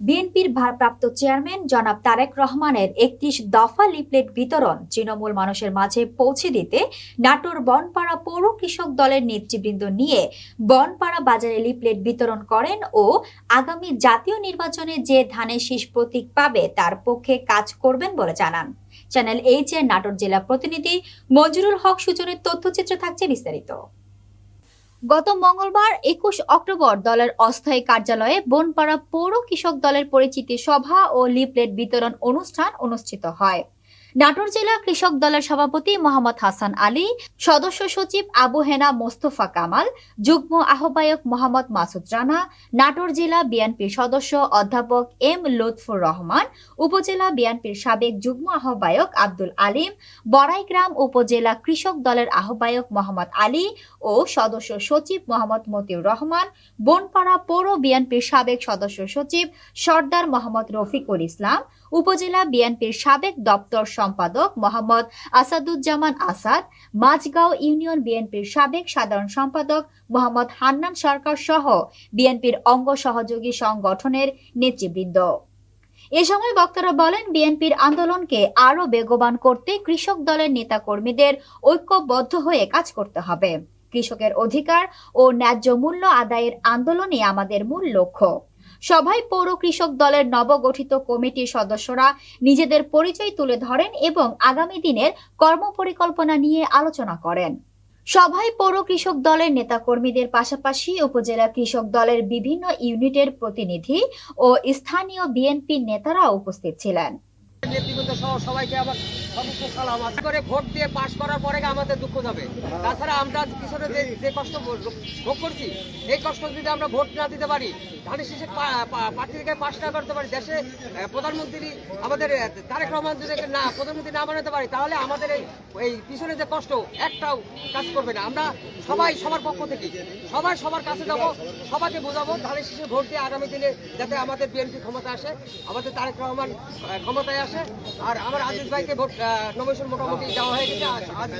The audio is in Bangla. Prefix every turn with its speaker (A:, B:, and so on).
A: বিএনপির ভারপ্রাপ্ত চেয়ারম্যান জনাব তারেক রহমানের একত্রিশ দফা লিফলেট বিতরণ তৃণমূল মানুষের মাঝে পৌঁছে দিতে নাটোর বনপাড়া পৌর কৃষক দলের নেতৃবৃন্দ নিয়ে বনপাড়া বাজারে লিফলেট বিতরণ করেন ও আগামী জাতীয় নির্বাচনে যে ধানের শীষ প্রতীক পাবে তার পক্ষে কাজ করবেন বলে জানান। চ্যানেল এইচ এর নাটোর জেলা প্রতিনিধি মঞ্জুরুল হক সূচনের তথ্যচিত্র থাকছে বিস্তারিত। গত মঙ্গলবার একুশ অক্টোবর দলের অস্থায়ী কার্যালয়ে বনপাড়া পৌর কৃষক দলের পরিচিতি সভা ও লিফলেট বিতরণ অনুষ্ঠান অনুষ্ঠিত হয়। নাটোর জেলা কৃষক দলের সভাপতি মোহাম্মদ হাসান আলী, সদস্য সচিব আবু হেনা মোস্তফা কামাল, যুগ্ম আহ্বায়ক মোহাম্মদ মাসুদ রানা, নাটোর জেলা বিএনপির সদস্য অধ্যাপক এম লুৎফুর রহমান, উপজেলা বিএনপির সাবেক যুগ্ম আহ্বায়ক আব্দুল আলিম, বড়াইগ্রাম উপজেলা কৃষক দলের আহ্বায়ক মোহাম্মদ আলী ও সদস্য সচিব মোহাম্মদ মতিউর রহমান, বনপাড়া পৌর বিএনপির সাবেক সদস্য সচিব সর্দার মোহাম্মদ রফিকুল ইসলাম উপজেলা বিএনপির সাবেক দপ্তর সম্পাদক মোহাম্মদ আসাদুজ্জামান আসাদ মাঝগাঁও ইউনিয়ন বিএনপির সাবেক সাধারণ সম্পাদক মোহাম্মদ হান্নান সরকার সহ বিএনপির অঙ্গ সহযোগী সংগঠনের নেতৃবৃন্দ। এ সময় বক্তারা বলেন, বিএনপির আন্দোলনকে আরও বেগবান করতে কৃষক দলের নেতাকর্মীদের ঐক্যবদ্ধ হয়ে কাজ করতে হবে। কৃষকের অধিকার ও ন্যায্য মূল্য আদায়ের আন্দোলনই আমাদের মূল লক্ষ্য। সভায় পৌর কৃষক দলের নবগঠিত কমিটির সদস্যরা নিজেদের পরিচয় তুলে ধরেন এবং আগামী দিনের কর্মপরিকল্পনা নিয়ে আলোচনা করেন। সভায় পৌর কৃষক দলের নেতাকর্মীদের পাশাপাশি উপজেলা কৃষক দলের বিভিন্ন ইউনিটের প্রতিনিধি ও স্থানীয় বিএনপি নেতারা উপস্থিত ছিলেন।
B: নেতৃবৃন্দ সহ সবাইকে আমার সমস্ত সালাম। আছে করে ভোট দিয়ে পাশ করার পরে আমাদের দুঃখ যাবে। তাছাড়া আমরা পিছনে যে যে কষ্ট ভোগ করছি এই কষ্ট যদি আমরা ভোট না দিতে পারি ধানের শেষে প্রার্থী থেকে পাশ না করতে পারি, দেশে প্রধানমন্ত্রী, আমাদের তারেক রহমান যদি না প্রধানমন্ত্রী না বানাতে পারি, তাহলে আমাদের এই পিছনে যে কষ্ট, একটাও কাজ করবে না। আমরা সবাই সবার পক্ষ থেকে, সবাই সবার কাছে যাব, সবাইকে বোঝাবো ধানের শেষে ভোট দিয়ে আগামী দিনে যাতে আমাদের বিএনপি ক্ষমতা আসে, আমাদের তারেক রহমান ক্ষমতায় আসে, আর আমার আজিজ ভাইকে ভোট নমিশন মোটামুটি দেওয়া হয়ে গেছে